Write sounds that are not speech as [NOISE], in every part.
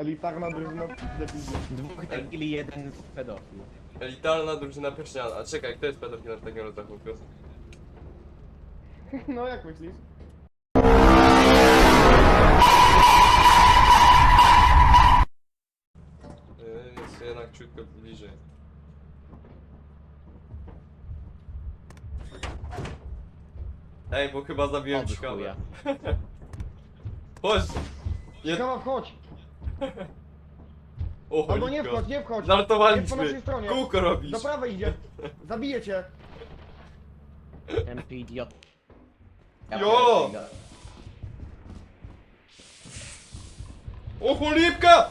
Elitarna drużyna debilów. Dwóch debili, jeden pedofil. Elitarna drużyna pierściana. A czekaj, kto jest pedofilem w takim rozrachunku? [LAUGHS] No jak myślisz? Yy, Jest jednak ciutko bliżej. Ej, bo chyba zabiłem O, wy ciekawe. chuja. [LAUGHS] Chodź! Nie... Kawa, wchodź! O, Albo nie wchodź, nie wchodź! Jest po Żartowaliśmy! naszej stronie. Kółko robisz! Do prawej idzie! Zabiję cię! MP idiot. Jo! pierdolę. O, cholipka!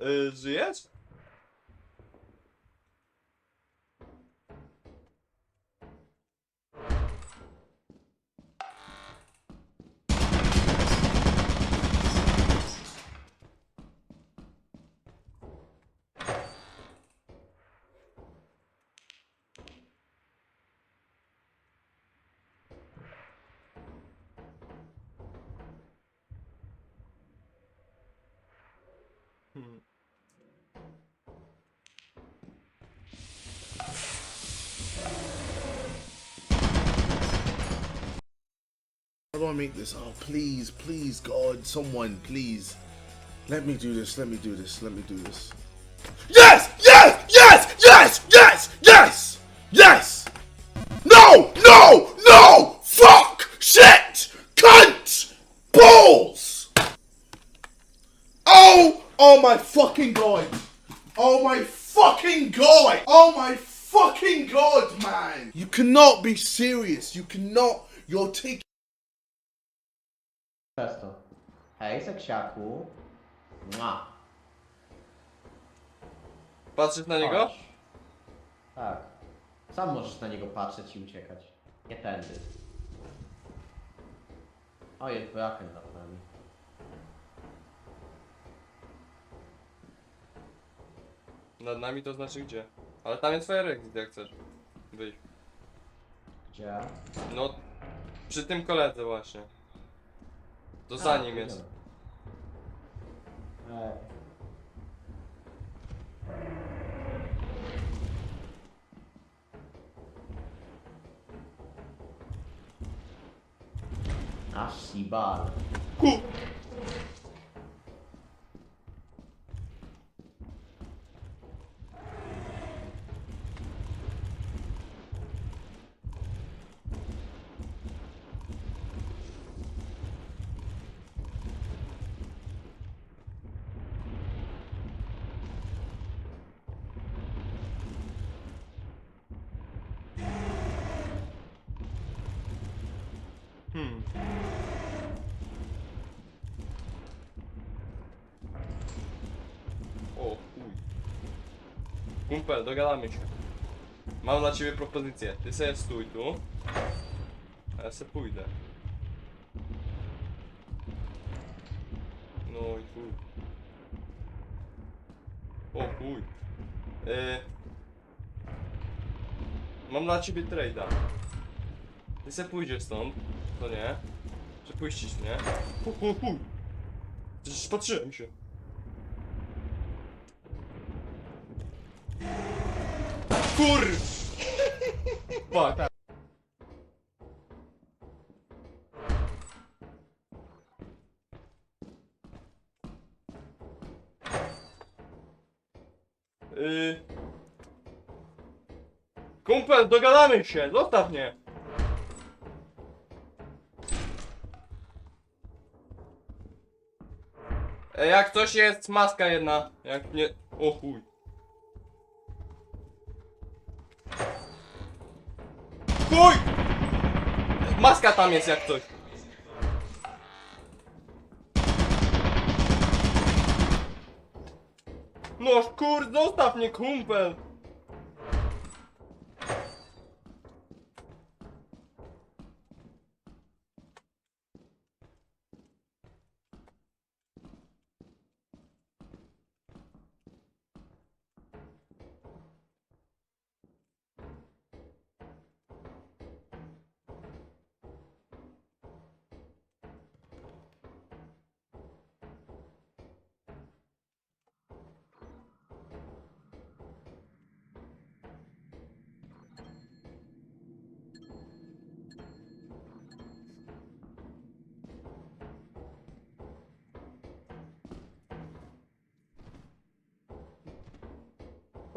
Yy, żyjesz? I make this? Oh, please, please, God, someone, please. Let me do this, let me do this, let me do this. Yes! Yes! Yes! Yes! Yes! Yes! Yes! No! No! No! Fuck! Shit! Cunt! Balls! Oh! Oh my fucking god! Oh my fucking god! Oh my fucking god, man! You cannot be serious. You cannot. You're taking. Przez to. Hej, seksiaku. Mua. Patrzysz na niego? Chodź. Tak. Sam możesz na niego patrzeć i uciekać. Nie tędy. O, jest braken nad nami. Nad nami to znaczy gdzie? Ale tam jest exit, jak chcesz. Wyjść. Gdzie? No, przy tym koledze właśnie. To A, za nim idziemy. jest. Ej. Aż sibal. Ku! Hmm. O chuj. Kumpel, dogadamy się. Mam dla ciebie propozycję. Ty sobie stój tu. A ja se pójdę. No i chuj. O chuj. Yy. Mam dla ciebie trade'a. Ty se pójdziesz stąd, to nie? Czy puścić, nie? Hu, hu, patrzyłem się. Kur! Fuck. Yy... Kumpel, dogadamy się, zostaw mnie! E, jak coś jest, maska jedna. Jak nie... O chuj. Maska tam jest jak coś. No kur, zostaw mnie kumpel!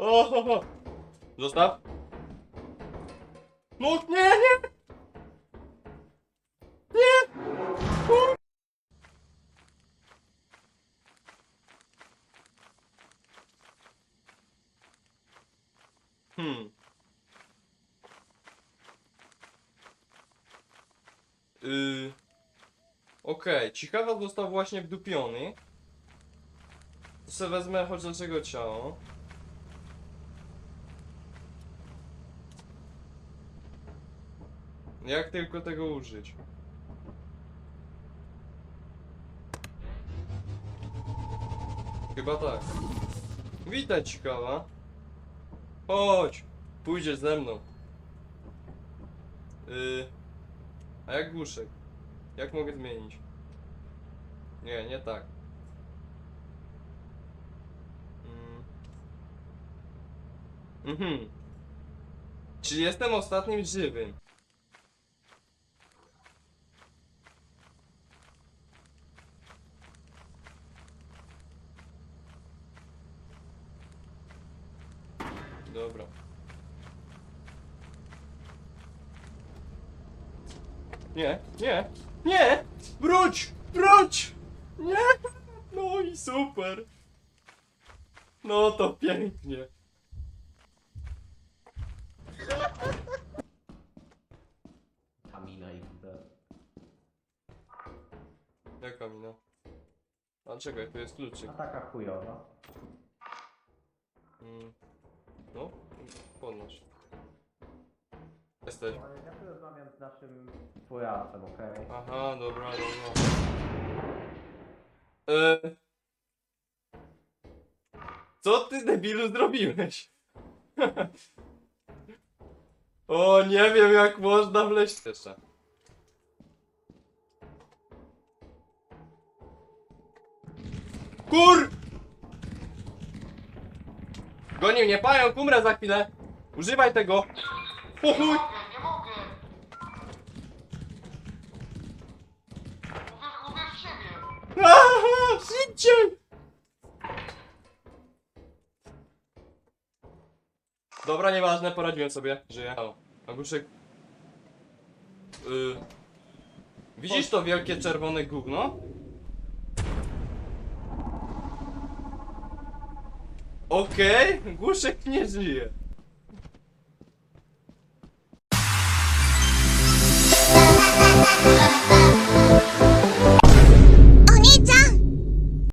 O, ho, ho. Zostaw. No nie, nie! Nie! Kur- Hmm. Yy. Okej, ciekawa został właśnie wdupiony. Se wezmę chociaż jego ciało. Jak tylko tego użyć? Chyba tak. Witaj, ciekawa. Chodź, pójdziesz ze mną. Yy, a jak głuszek? Jak mogę zmienić? Nie, nie tak. Mm. Mhm. Czyli jestem ostatnim żywym. Dobra. Nie, nie, nie! Wróć! Wróć! Nie! No i super! No to pięknie. Kamina i widzę. Jaka mina? A czekaj, tu jest kluczyk. A taka chujowa. Mm. No, podnoś. Jesteś. Ale ja tu rozmawiam z naszym wojowcem, okej? Aha, dobra, dobra. E... Co ty debilu zrobiłeś? [LAUGHS] o, nie wiem jak można wleźć jeszcze. Kur! Goni mnie pająk, umrę za chwilę. Używaj tego. O! Nie mogę! Uwierz, w siebie! Aha, szybciej! Dobra, nieważne, poradziłem sobie, żyję. O, Aguszek. Y... Widzisz to wielkie czerwone gówno? Okej, Guszek nie żyje. Bye.